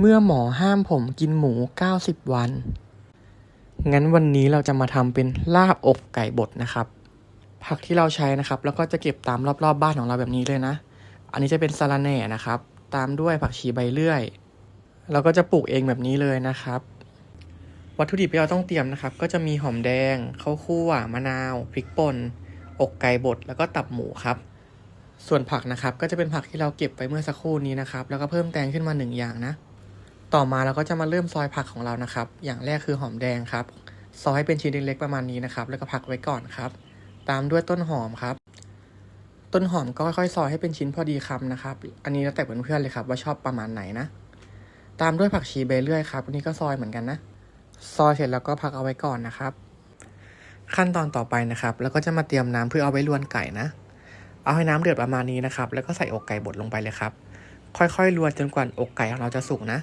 เมื่อหมอห้ามผมกินหมู 90 วัน งั้นวันนี้เราจะมาทำเป็นลาบอกไก่บดนะครับ ผักที่เราใช้นะครับ แล้วก็จะเก็บตามรอบๆบบ้านของเราแบบนี้เลยนะ อันนี้จะเป็นสะระแหน่นะครับ ตามด้วยผักชีใบเลื่อย เราก็จะปลูกเองแบบนี้เลยนะครับ วัตถุดิบที่เราต้องเตรียมนะครับ ก็จะมีหอมแดงข้าวคั่วมะนาวพริกป่นอกไก่บดแล้วก็ตับหมูครับส่วนผักนะครับก็จะเป็นผักที่เราเก็บไปเมื่อสักครู่นี้นะครับ แล้วก็เพิ่มแตงขึ้นมาหนึ่งอย่างนะ ต่อมาเราก็จะมาเริ่มซอยผักของเรานะครับ อย่างแรกคือหอมแดงครับ ซอยให้เป็นชิ้นเล็กๆประมาณนี้นะครับ แล้วก็พักไว้ก่อนครับ ตามด้วยต้นหอมครับ ต้นหอมก็ค่อยๆซอยให้เป็นชิ้นพอดีคำนะครับ อันนี้แล้วแต่เพื่อนๆเลยครับ ว่าชอบประมาณไหนนะ ตามด้วยผักชีใบเลื่อยครับ อันนี้ก็ซอยเหมือนกันนะ ซอยเสร็จแล้วก็พักเอาไว้ก่อนนะครับ ขั้นตอนต่อไปนะครับ แล้วก็จะมาเตรียมน้ำเพื่อเอาไว้ลวนไก่นะ เอาให้น้ำเดือดประมาณนี้นะครับ แล้วก็ใส่อกไก่บดลงไปเลยครับ ค่อยๆลวนจนกว่าอกไก่ของเราจะสุกนะ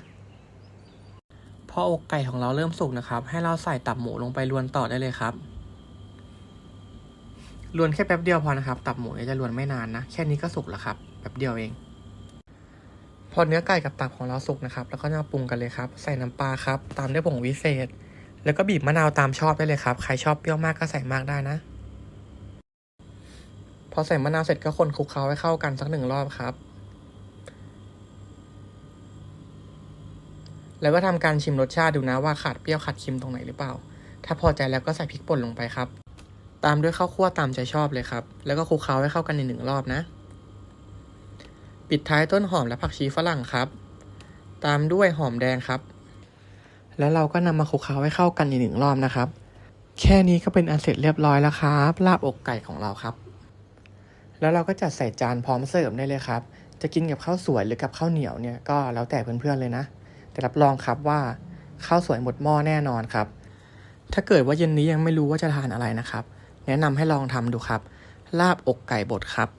พออกไก่ของเราเริ่มสุกนะครับ ให้เราใส่ตับหมูลงไปลวนต่อได้เลยครับลวนแค่แป๊บเดียวพอนะครับ ตับหมูจะลวนไม่นานนะ แค่นี้ก็สุกแล้วครับ แป๊บเดียวเอง พอเนื้อไก่กับตับของเราสุกนะครับ แล้วก็มาปรุงกันเลยครับ ใส่น้ำปลาครับ ตามด้วยผงวิเศษ แล้วก็บีบมะนาวตามชอบได้เลยครับ ใครชอบเปรี้ยวมากก็ใส่มากได้นะ พอใส่มะนาวเสร็จก็คนคลุกเคล้าให้เข้ากันสักหนึ่งรอบครับ แล้วก็ทำการชิมรสชาติดูนะว่าขาดเปรี้ยวขาดเค็มตรงไหนหรือเปล่า ถ้าพอใจแล้วก็ใส่พริกป่นลงไปครับ ตามด้วยข้าวคั่วตามใจชอบเลยครับ แล้วก็คลุกเคล้าให้เข้ากันอีกหนึ่งรอบนะ ปิดท้ายต้นหอมและผักชีฝรั่งครับ ตามด้วยหอมแดงครับ แล้วเราก็นำมาคลุกเคล้าให้เข้ากันอีกหนึ่งรอบนะครับ แค่นี้ก็เป็นอันเสร็จเรียบร้อยแล้วครับ ลาบอกไก่ของเราครับ แล้วเราก็จัดใส่จานพร้อมเสิร์ฟได้เลยครับ จะกินกับข้าวสวยหรือกับข้าวเหนียวเนี่ยก็แล้วแต่เพื่อนๆเลยนะ แต่รับรองครับว่าข้าวสวยหมดหม้อแน่นอนครับ ถ้าเกิดว่าเย็นนี้ยังไม่รู้ว่าจะทานอะไรนะครับ แนะนำให้ลองทำดูครับ ลาบอกไก่บดครับ